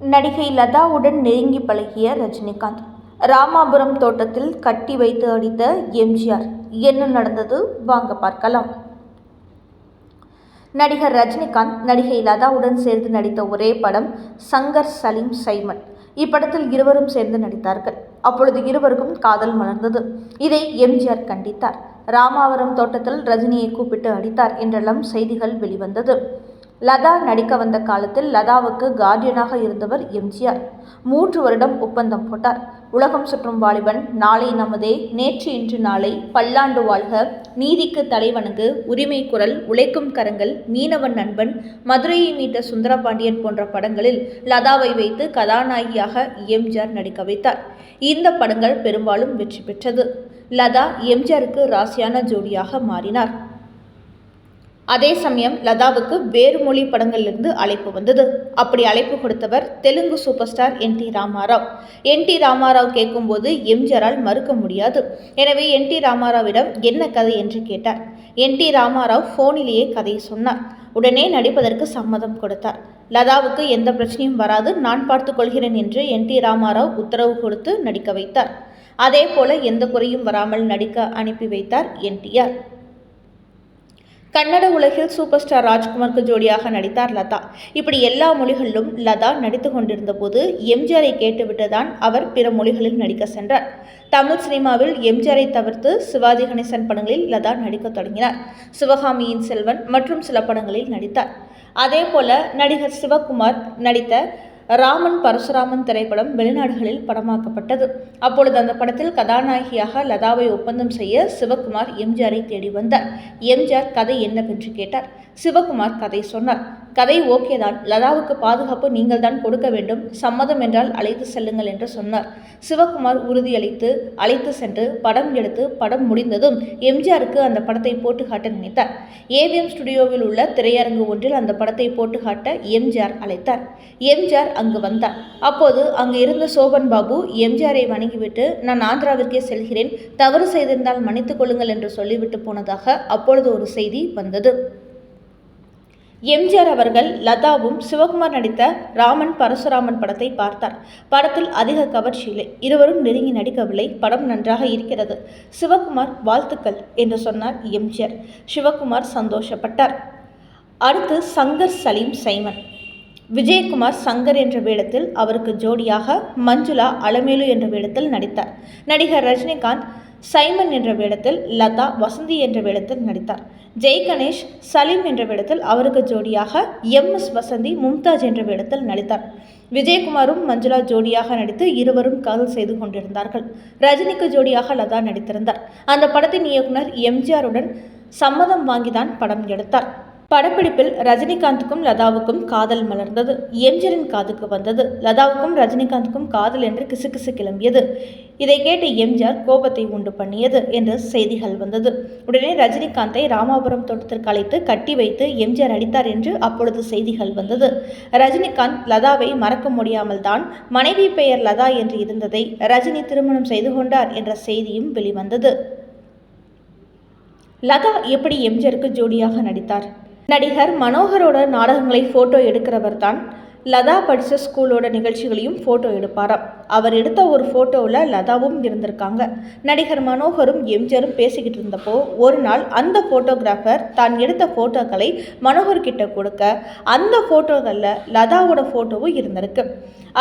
நடிகை லதாவுடன் நெருங்கி பழகிய ரஜினிகாந்த். ராமாபுரம் தோட்டத்தில் கட்டி வைத்து அடித்த எம்ஜிஆர். என்ன நடந்தது? வாங்க பார்க்கலாம். நடிகர் ரஜினிகாந்த் நடிகை லதாவுடன் சேர்ந்து நடித்த ஒரே படம் சங்கர் சலீம் சைமன். இப்படத்தில் இருவரும் சேர்ந்து நடித்தார்கள். அப்பொழுது இருவருக்கும் காதல் மலர்ந்தது. இதை எம்ஜிஆர் கண்டித்தார். ராமாவரம் தோட்டத்தில் ரஜினியை கூப்பிட்டு அடித்தார் என்றெல்லாம் செய்திகள் வெளிவந்தது. லதா நடிக்க வந்த காலத்தில் லதாவுக்கு கார்டியனாக இருந்தவர் எம்ஜிஆர். மூன்று வருடம் ஒப்பந்தம் போட்டார். உலகம் சுற்றும் வாலிபன் நாளை நமதே நேற்று இன்று நாளை பல்லாண்டு வாழ்க நீதிக்கு தலைவணங்கு உரிமை குரல் உழைக்கும் கரங்கள் மீனவன் நண்பன் மதுரையை மீட்ட சுந்தரபாண்டியன் போன்ற படங்களில் லதாவை வைத்து கதாநாயகியாக எம்ஜிஆர் நடிக்க வைத்தார். இந்த படங்கள் பெரும்பாலும் வெற்றி பெற்றது. லதா எம்ஜிஆருக்கு ராசியான ஜோடியாக மாறினார். அதே சமயம் லதாவுக்கு வேறு மொழி படங்களிலிருந்து அழைப்பு வந்தது. அப்படி அழைப்பு கொடுத்தவர் Telugu super star N T Ramarao. N T Ramarao கேட்கும்போது எம்ஜிஆரால் மறுக்க முடியாது. எனவே என் டி ராமாராவிடம் என்ன கதை என்று கேட்டார். என் டி ராமாராவ் ஃபோனிலேயே கதையை சொன்னார். உடனே நடிப்பதற்கு சம்மதம் கொடுத்தார். லதாவுக்கு எந்த பிரச்சனையும் வராது நான் பார்த்து கொள்கிறேன் என்று என் டி ராமாராவ் உத்தரவு கொடுத்து நடிக்க வைத்தார். அதே போல எந்த குறையும் வராமல் நடிக்க அனுப்பி வைத்தார் என்டிஆர் கன்னட உலகில் சூப்பர் ஸ்டார் ராஜ்குமாருக்கு ஜோடியாக நடித்தார் லதா. இப்படி எல்லா மொழிகளிலும் லதா நடித்து கொண்டிருந்த போது எம்ஜிஆரை கேட்டுவிட்டுதான் அவர் பிற மொழிகளில் நடிக்க சென்றார். தமிழ் சினிமாவில் எம்ஜிஆரை தவிர்த்து சிவாஜி கணேசன் படங்களில் லதா நடிக்க தொடங்கினார். சிவகாமியின் செல்வன் மற்றும் சில படங்களில் நடித்தார். அதே போல நடிகர் சிவகுமார் நடித்த ராமன் பரசுராமன் திரைப்படம் வெளிநாடுகளில் படமாக்கப்பட்டது. அப்பொழுது அந்த படத்தில் கதாநாயகியாக லதாவை ஒப்பந்தம் செய்ய சிவகுமார் எம்ஜிஆரை தேடி வந்தார். எம்ஜிஆர் கதை என்னவென்று கேட்டார். சிவகுமார் கதை சொன்னார். கதை ஓகே தான் லதாவுக்கு பாதுகாப்பு நீங்கள் தான் கொடுக்க வேண்டும். சம்மதம் என்றால் அழைத்து செல்லுங்கள் என்று சொன்னார். சிவகுமார் உறுதியளித்து அழைத்து சென்று படம் எடுத்து படம் முடிந்ததும் எம்ஜிஆருக்கு அந்த படத்தை போட்டு காட்ட நினைத்தார். ஏவிஎம் ஸ்டுடியோவில் உள்ள திரையரங்கு ஒன்றில் அந்த படத்தை போட்டு காட்ட எம்ஜிஆர் அழைத்தார். எம்ஜிஆர் அங்கு வந்தார். அப்போது அங்கு இருந்த சோபன் பாபு எம்ஜிஆரை வணங்கிவிட்டு நான் ஆந்திராவிற்கே செல்கிறேன். தவறு செய்திருந்தால் மன்னித்துக் கொள்ளுங்கள் என்று சொல்லிவிட்டு போனதாக அப்பொழுது ஒரு செய்தி வந்தது. எம்ஜிஆர் அவர்கள் லதாவும் சிவகுமார் நடித்த ராமன் பரசுராமன் படத்தை பார்த்தார். படத்தில் அதிக கவர்ச்சி இல்லை இருவரும் நெருங்கி நடிக்கவில்லை. படம் நன்றாக இருக்கிறது. சிவகுமார் வாழ்த்துக்கள் என்று சொன்னார் எம்ஜிஆர். சிவகுமார் சந்தோஷப்பட்டார். அடுத்து சங்கர் சலீம் சைமன். விஜயகுமார் சங்கர் என்ற வேடத்தில் அவருக்கு ஜோடியாக மஞ்சுளா அலமேலு என்ற வேடத்தில் நடித்தார். நடிகர் ரஜினிகாந்த் சைமன் என்ற வேடத்தில் லதா வசந்தி என்ற வேடத்தில் நடித்தார். ஜெய் கணேஷ் சலீம் என்ற வேடத்தில் அவருக்கு ஜோடியாக எம் எஸ் வசந்தி மும்தாஜ் என்ற வேடத்தில் நடித்தார். விஜயகுமாரும் மஞ்சுளா ஜோடியாக நடித்து இருவரும் காதல் செய்து கொண்டிருந்தார்கள். ரஜினிக்கு ஜோடியாக லதா நடித்திருந்தார். அந்த படத்தின் இயக்குனர் எம்ஜிஆருடன் சம்மதம் வாங்கிதான் படம் எடுத்தார். படப்பிடிப்பில் ரஜினிகாந்துக்கும் லதாவுக்கும் காதல் மலர்ந்தது. எம்ஜிஆரின் காதுக்கு வந்தது. லதாவுக்கும் ரஜினிகாந்துக்கும் காதல் என்று கிசுகிசு கிளம்பியது. இதை கேட்டு எம்ஜிஆர் கோபத்தை உண்டு பண்ணியது என்று செய்திகள் வந்தது. உடனே ரஜினிகாந்தை ராமாபுரம் தோட்டத்திற்கு அழைத்து கட்டி வைத்து எம்ஜிஆர் அடித்தார் என்று அப்பொழுது செய்திகள் வந்தது. ரஜினிகாந்த் லதாவை மறக்க முடியாமல் தான் மனைவி பெயர் லதா என்று இருந்ததை ரஜினி திருமணம் செய்து கொண்டார் என்ற செய்தியும் வெளிவந்தது. லதா எப்படி எம்ஜிஆருக்கு ஜோடியாக நடித்தார்? நடிகர் மனோகரோட நாடகங்களை ஃபோட்டோ எடுக்கிறவர் தான் லதா படித்த ஸ்கூலோட நிகழ்ச்சிகளையும் ஃபோட்டோ எடுப்பாராம். அவர் எடுத்த ஒரு ஃபோட்டோவில் லதாவும் இருந்திருக்காங்க. நடிகர் மனோகரும் எம்ஜிஆரும் பேசிக்கிட்டு இருந்தப்போ ஒரு நாள் அந்த ஃபோட்டோகிராஃபர் தான் எடுத்த ஃபோட்டோக்களை மனோகர்கிட்ட கொடுக்க அந்த ஃபோட்டோகளில் லதாவோட ஃபோட்டோவும் இருந்திருக்கு.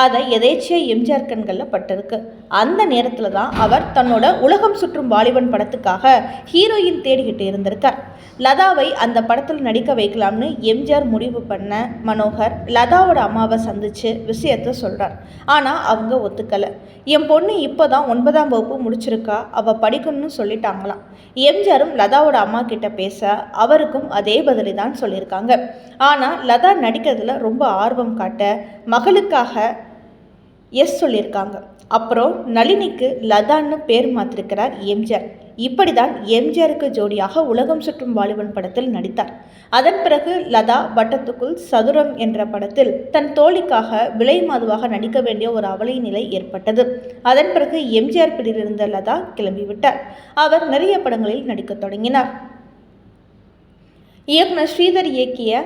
அதை எதேச்சியாக எம்ஜிஆர் கண்களில் பட்டிருக்கு. அந்த நேரத்தில் தான் அவர் தன்னோட உலகம் சுற்றும் வாலிபன் படத்துக்காக ஹீரோயின் தேடிக்கிட்டு இருந்திருக்கார். லதாவை அந்த படத்தில் நடிக்க வைக்கலாம்னு எம்ஜிஆர் முடிவு பண்ண மனோகர் லதாவோட அம்மாவை சந்தித்து விஷயத்த சொல்கிறார் ஆனால் அவங்க ஒத்துக்கலை. என் பொண்ணு இப்போ தான் ஒன்பதாம் வகுப்பு முடிச்சிருக்கா அவள் படிக்கணும்னு சொல்லிட்டாங்களாம். எம்ஜிஆரும் லதாவோட அம்மா கிட்ட பேச அவருக்கும் அதே பதிலை தான் சொல்லியிருக்காங்க. ஆனால் லதா நடிக்கிறதுல ரொம்ப ஆர்வம் காட்ட மகளுக்காக எஸ் சொல்லியிருக்காங்க. அப்புறம் நளினிக்கு லதான்னு பேர் மாற்றிருக்கிறார் எம்ஜிஆர். இப்படிதான் எம்ஜிஆருக்கு ஜோடியாக உலகம் சுற்றும் வாலிபன் படத்தில் நடித்தார். அதன் பிறகு லதா வட்டத்துக்குள் சதுரம் என்ற படத்தில் தன் தோழிக்காக விலை மாதுவாக நடிக்க வேண்டிய ஒரு அவலை நிலை ஏற்பட்டது. அதன் பிறகு எம்ஜிஆர் பிடியிலிருந்த லதா கிளம்பிவிட்டார். அவர் நிறைய படங்களில் நடிக்கத் தொடங்கினார். இயக்குனர் ஸ்ரீதர் இயக்கிய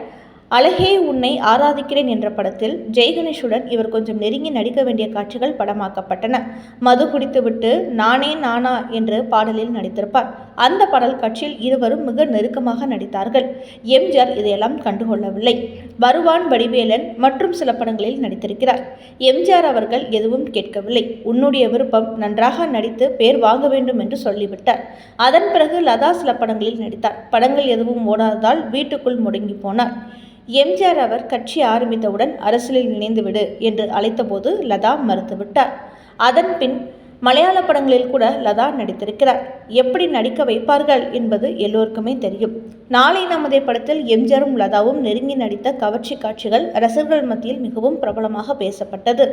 அழகே உன்னை ஆராதிக்கிறேன் என்ற படத்தில் ஜெய்கணேஷுடன் இவர் கொஞ்சம் நெருங்கி நடிக்க வேண்டிய காட்சிகள் படமாக்கப்பட்டன. மது குடித்துவிட்டு நானே நானா என்று பாடலில் நடித்திருப்பார். அந்த பாடல் காட்சியில் இருவரும் மிக நெருக்கமாக நடித்தார்கள். எம்ஜிஆர் இதையெல்லாம் கண்டுகொள்ளவில்லை. வருவான் வடிவேலன் மற்றும் சில படங்களில் நடித்திருக்கிறார். எம்ஜிஆர் அவர்கள் எதுவும் கேட்கவில்லை. உன்னுடைய விருப்பம் நன்றாக நடித்து பேர் வாங்க வேண்டும் என்று சொல்லிவிட்டார். அதன் பிறகு லதா சில படங்களில் நடித்தார். படங்கள் எதுவும் ஓடாததால் வீட்டுக்குள் முடங்கி போனார். எம்ஜிஆர் அவர் கட்சி ஆரம்பித்தவுடன் அரசியலில் இணைந்துவிடு என்று அழைத்தபோது லதா மறுத்துவிட்டார். அதன் பின் மலையாள படங்களில் கூட லதா நடித்திருக்கிறார். எப்படி நடிக்க வைப்பார்கள் என்பது எல்லோருக்குமே தெரியும். நாளை நமதே படத்தில் எம்ஜிஆரும் லதாவும் நெருங்கி நடித்த கவர்ச்சி காட்சிகள் ரசிகர்கள் மத்தியில் மிகவும் பிரபலமாக பேசப்பட்டது.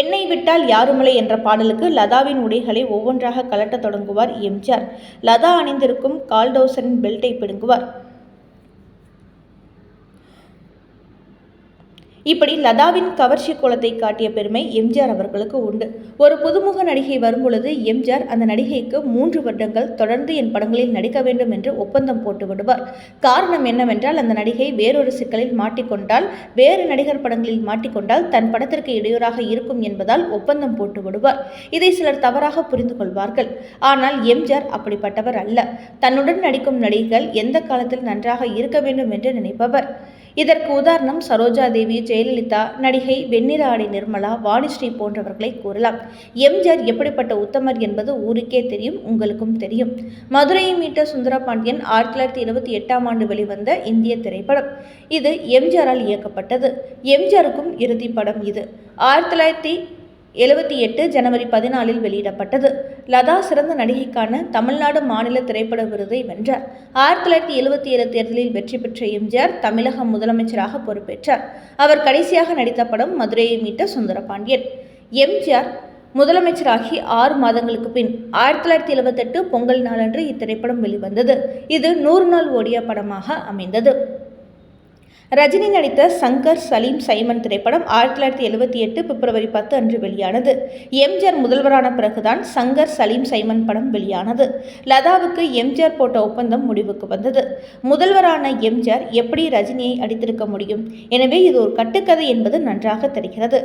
என்னை விட்டால் யாருமில்லை என்ற பாடலுக்கு லதாவின் உடைகளை ஒவ்வொன்றாக கலட்டத் தொடங்குவார் எம்ஜிஆர் லதா அணிந்திருக்கும் கால்டோசரின் பெல்ட்டை பிடுங்குவார். இப்படி லதாவின் கவர்ச்சி கோலத்தை காட்டிய பெருமை எம்ஜிஆர் அவர்களுக்கு உண்டு. ஒரு புதுமுக நடிகை வரும்பொழுது எம்ஜிஆர் அந்த நடிகைக்கு மூன்று வருடங்கள் தொடர்ந்து என் படங்களில் நடிக்க வேண்டும் என்று ஒப்பந்தம் போட்டு விடுவார். காரணம் என்னவென்றால் அந்த நடிகை வேறொரு சிக்கலில் மாட்டிக்கொண்டால் வேறு நடிகர் படங்களில் மாட்டிக்கொண்டால் தன் படத்திற்கு இடையூறாக இருக்கும் என்பதால் ஒப்பந்தம் போட்டு விடுவார். இதை சிலர் தவறாக புரிந்து கொள்வார்கள். ஆனால் எம்ஜிஆர் அப்படிப்பட்டவர் அல்ல. தன்னுடன் நடிக்கும் நடிகைகள் எந்த காலத்தில் நன்றாக இருக்க வேண்டும் என்று நினைப்பவர். இதற்கு உதாரணம் சரோஜா தேவி ஜெயலலிதா நடிகை வெண்ணிற ஆடை நிர்மலா வாணிஸ்ரீ போன்றவர்களை கூறலாம். எம்ஜிஆர் எப்படிப்பட்ட உத்தமர் என்பது ஊருக்கே தெரியும் உங்களுக்கும் தெரியும். மதுரையை மீட்ட சுந்தரபாண்டியன் ஆயிரத்தி தொள்ளாயிரத்தி இருபத்தி எட்டாம் ஆண்டு வெளிவந்த இந்திய திரைப்படம். இது எம்ஜிஆரால் இயக்கப்பட்டது. எம்ஜிஆருக்கும் இறுதி படம் இது. ஆயிரத்தி தொள்ளாயிரத்தி எழுபத்தி எட்டு ஜனவரி பதினாலில் வெளியிடப்பட்டது. லதா சிறந்த நடிகைக்கான தமிழ்நாடு மாநில திரைப்பட விருதை வென்றார். ஆயிரத்தி தொள்ளாயிரத்தி எழுபத்தி ஏழு தேர்தலில் வெற்றி பெற்ற எம்ஜிஆர் தமிழக முதலமைச்சராக பொறுப்பேற்றார். அவர் கடைசியாக நடித்த படம் மதுரையை மீட்ட சுந்தரபாண்டியன். எம்ஜிஆர் முதலமைச்சராகி ஆறு மாதங்களுக்கு பின் ஆயிரத்தி தொள்ளாயிரத்தி எழுபத்தெட்டு பொங்கல் நாளன்று இத்திரைப்படம் வெளிவந்தது. இது நூறு நாள் ஓடிய படமாக அமைந்தது. ரஜினி நடித்த சங்கர் சலீம் சைமன் திரைப்படம் ஆயிரத்தி தொள்ளாயிரத்தி எழுபத்தி எட்டு பிப்ரவரி பத்து அன்று வெளியானது. எம்ஜிஆர் முதல்வரான பிறகுதான் சங்கர் சலீம் சைமன் படம் வெளியானது. லதாவுக்கு எம்ஜிஆர் போட்ட ஒப்பந்தம் முடிவுக்கு வந்தது. முதல்வரான எம்ஜிஆர் எப்படி ரஜினியை அடித்திருக்க முடியும்? எனவே இது ஒரு கட்டுக்கதை என்பது நன்றாக தெரிகிறது.